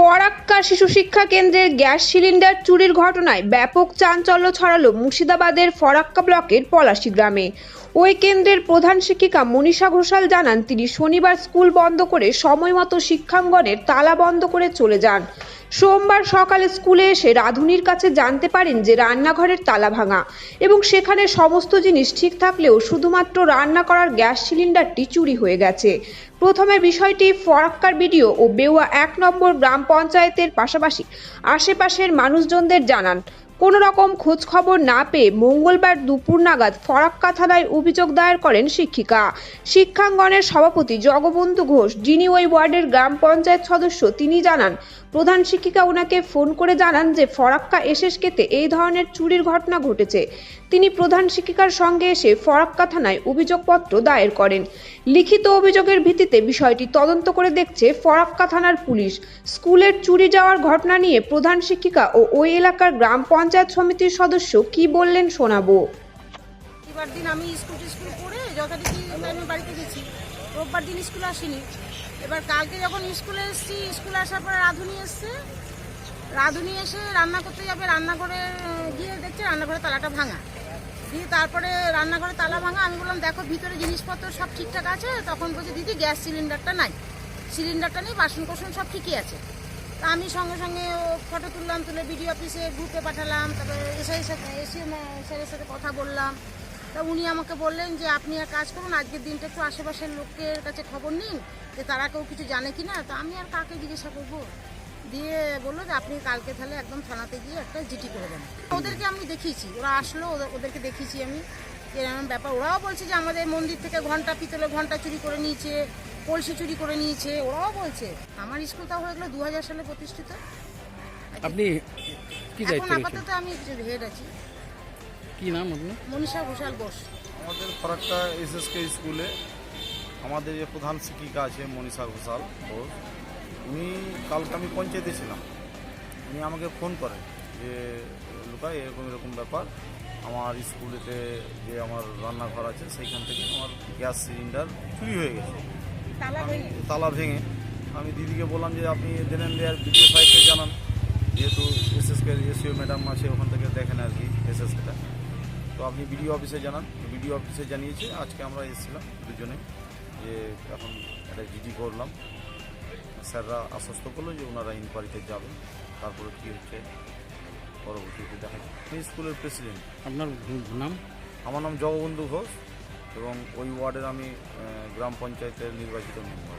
ফরাক্কা শিশু শিক্ষা কেন্দ্রের গ্যাস সিলিন্ডার চুরির ঘটনায় ব্যাপক চাঞ্চল্য ছড়ালো মুর্শিদাবাদের ফরাক্কা ব্লকের পলাশি গ্রামে। ওই কেন্দ্রের প্রধান শিক্ষিকা মনীষা ঘোষাল জানান, তিনি শনিবার স্কুল বন্ধ করে সময়মতো শিক্ষাঙ্গনের তালা বন্ধ করে চলে যান। সোমবার সকালে স্কুলে এসে রাধুনির কাছে জানতে পারেন যে রান্নাঘরের তালা ভাঙা এবং সেখানে সমস্ত জিনিস ঠিক থাকলেও শুধুমাত্র রান্না করার গ্যাস সিলিন্ডারটি চুরি হয়ে গেছে। প্রথমে বিষয়টি ফরাক্কার বিডিও ও বেউয়া এক নম্বর গ্রাম পঞ্চায়েতের পাশাপাশি আশেপাশের মানুষজনদের জানান। কোনো রকম খোঁজ খবর না পেয়ে মঙ্গলবার দুপুর নাগাদ ফরাক্কা থানায় অভিযোগ দায়ের করেন শিক্ষিকা। শিক্ষাঙ্গনের সভাপতি জগবন্ধু ঘোষ, যিনি ওই ওয়ার্ডের গ্রাম পঞ্চায়েত সদস্য, তিনি জানান প্রধান শিক্ষিকা ওনাকে ফোন করে জানান যে ফরাক্কা এসএসকেতে এই ধরনের চুরির ঘটনা ঘটেছে। তিনি প্রধান শিক্ষিকার সঙ্গে এসে ফরাক্কা থানায় অভিযোগপত্র দায়ের করেন। লিখিত অভিযোগের ভিত্তিতে বিষয়টি তদন্ত করে দেখছে ফরাক্কা থানার পুলিশ। স্কুলের চুরি যাওয়ার ঘটনা নিয়ে প্রধান শিক্ষিকা ও ওই এলাকার গ্রাম পঞ্চায়েত সমিতির সদস্য কি বললেন শোনাবো। রোববার দিন স্কুলে আসিনি। এবার কালকে যখন স্কুলে এসেছি, স্কুলে আসার পরে রাধুনি এসছে। রাধুনি এসে রান্না করতে যাবে, রান্নাঘরে গিয়ে দেখছে রান্নাঘরে তালাটা ভাঙা। দিয়ে তারপরে রান্নাঘরে তালা ভাঙা, আমি বললাম, দেখো, ভিতরে জিনিসপত্র সব ঠিকঠাক আছে? তখন বলছে, দিদি, গ্যাস সিলিন্ডারটা নাই। সিলিন্ডারটা নেই বাসন কোসন সব ঠিকই আছে। তা আমি সঙ্গে সঙ্গে ফটো তুললাম, তুলে বিডিও অফিসে গ্রুপে পাঠালাম, তারপরে এসআই সাথে এসি স্যারের সাথে কথা বললাম। তা উনি আমাকে বললেন যে আপনি এক কাজ করুন আজকের দিনটা একটু আশেপাশের লোকের কাছে খবর নিন যে তারা কেউ কিছু জানে কি না তা আমি আর কাকে জিজ্ঞাসা করব? দিয়ে বলল যে আপনি কালকে তাহলে একদম থানাতে গিয়ে একটা জিটি করে দেন। ওদেরকে আমি দেখিয়েছি ওরা আসলো ওদের- ওদেরকে দেখিয়েছি আমি। এরকম ব্যাপার ওরাও বলছে যে আমাদের মন্দির থেকে ঘণ্টা পিতলে ঘণ্টা চুরি করে নিয়েছে কলসি চুরি করে নিয়েছে। ওরাও বলছে আমার স্কুল তাও হয়ে গেলো দু হাজার সালে প্রতিষ্ঠিত। আপনি এখন আপাতত আমি হেড আছি। কি নাম আপনার মনীষা ঘোষাল বোস। আমাদের ফরাক্কা এসএসকে স্কুলে আমাদের যে প্রধান শিক্ষিকা আছে মনীষা ঘোষাল ঘোষ উনি কালকে আমি পঞ্চায়েতে ছিলাম। উনি আমাকে ফোন করেন যে লুকাই এরকম এরকম ব্যাপার। আমার স্কুলেতে যে আমার রান্নাঘর আছে সেইখান থেকে আমার গ্যাস সিলিন্ডার চুরি হয়ে গেছে। তালা আমি তালা ভেঙে আমি দিদিকে বললাম যে আপনি দেনেন লেয়ার বিডিও সাহেবকে জানান। যেহেতু এসএসকে এসিও ম্যাডাম আছে ওখান থেকে দেখেন আর কি এসএসকেটা তো আপনি বিডিও অফিসে জানান। বিডিও অফিসে জানিয়েছে আজকে আমরা এসেছিলাম দুজনে যে এখন একটা জিডি করলাম। স্যাররা আশ্বস্ত করল যে ওনারা ইনকোয়ারিতে যাবেন। তারপরে কী হচ্ছে পরবর্তীতে দেখা আমি স্কুলের প্রেসিডেন্ট আপনার নাম? আমার নাম জগবন্ধু ঘোষ এবং ওই ওয়ার্ডের আমি গ্রাম পঞ্চায়েতের নির্বাচিত মেম্বার।